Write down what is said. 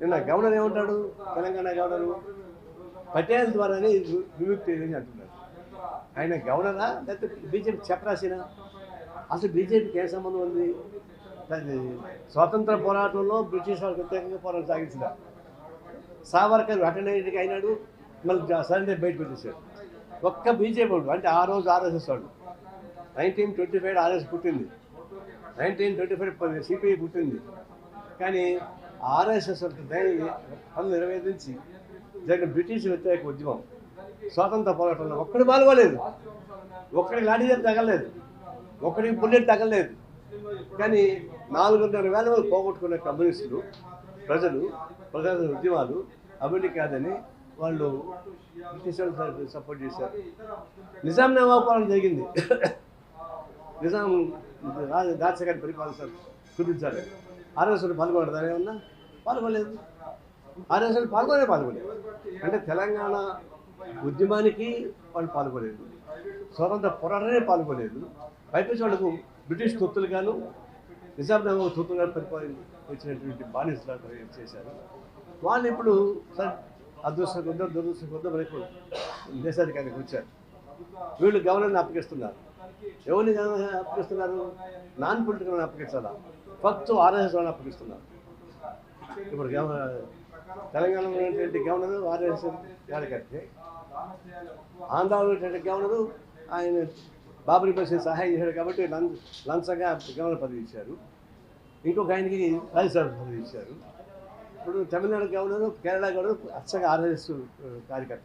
నిన్న గవర్నర్ ఏమంటాడు? తెలంగాణ గవర్నర్ పటేల్ ద్వారానే విముక్తి అని అంటున్నాడు ఆయన గవర్నరా? లేకపోతే బీజేపీ చెప్పరాసినా అసలు బీజేపీకి ఏ సంబంధం ఉంది? అది స్వాతంత్ర పోరాటంలో బ్రిటిష్ వాళ్ళు ప్రత్యేకంగా పోరాటం సాగించిన సావర్కర్ అటెండెంట్కి అయినాడు మళ్ళీ సరే బయట పెట్టేశాడు ఒక్క బీజేపీ వాడు అంటే ఆ రోజు ఆర్ఎస్ఎస్ వాడు నైన్టీన్ ట్వంటీ ఫైవ్ ఆర్ఎస్ పుట్టింది. నైన్టీన్ ట్వంటీ ఫైవ్ సిపిఐ పుట్టింది. కానీ ఆర్ఎస్ఎస్ పనులు నిర్వేదించి జరిగిన బ్రిటిష్ వ్యతిరేక ఉద్యమం స్వాతంత్ర పోరాటంలో ఒక్కడు పాల్గొలేదు ఒక్కడికి లాఠీ తగలేదు ఒక్కడికి బుల్లెట్ తగలేదు కానీ నాలుగున్నర వేల మంది పోగొట్టుకున్న కమ్యూనిస్టులు ప్రజలు ప్రజల ఉద్యమాలు అభివృద్ధి కాదని వాళ్ళు బ్రిటిష్ వాళ్ళు సపోర్ట్ చేశారు. నిజాం నవాపాలన జరిగింది. నిజాం రా- రాజశేఖర్ పరిపాలన కుదించాలి ఆర్ఎస్ఎల్ పాల్గొనడం ఏమన్నా పాల్గొనలేదు? ఆర్ఎస్ఎల్ పాల్గొనే పాల్గొలేదు. అంటే తెలంగాణ ఉద్యమానికి వాళ్ళు పాల్గొలేదు. స్వతంత్ర పోరాటమే పాల్గొలేదు. పైపించి వాళ్ళకు బ్రిటిష్ తొత్తులుగాను నిజాం నవాబు తొత్తులుగా పరిపాలించినటువంటి వచ్చినటువంటి బానిసలు చేశారు. వాళ్ళు ఇప్పుడు సార్ అదృష్టం కొద్దో దురదృష్టం కొద్దో మనకు దేశాధికారికి వచ్చారు. వీళ్ళు గవర్నర్ని అప్పగిస్తున్నారు. ఎవరిని అప్పగిస్తున్నారు? నాన్ పొలిటికల్ అప్పగించాలా ఫస్ట్ ఆర్ఎస్ఎస్ వాళ్ళని అప్పగిస్తున్నారు. ఇప్పుడు తెలంగాణలో ఉన్నటువంటి గవర్నర్ ఆర్ఎస్ఎస్ కార్యకర్తే ఆంధ్రాలో ఉన్నటువంటి గవర్నరు ఆయన బాబరి మసీద్ సహాయం చేశాడు కాబట్టి లంచ్ లంచంగా గవర్నర్ పదవి ఇచ్చారు. ఇంకొక ఆయనకి రాజ్యసభ పదవి ఇచ్చారు. ఇప్పుడు తమిళనాడు గవర్నరు కేరళ గవర్నరు అచ్చగా ఆర్ఎస్ కార్యకర్త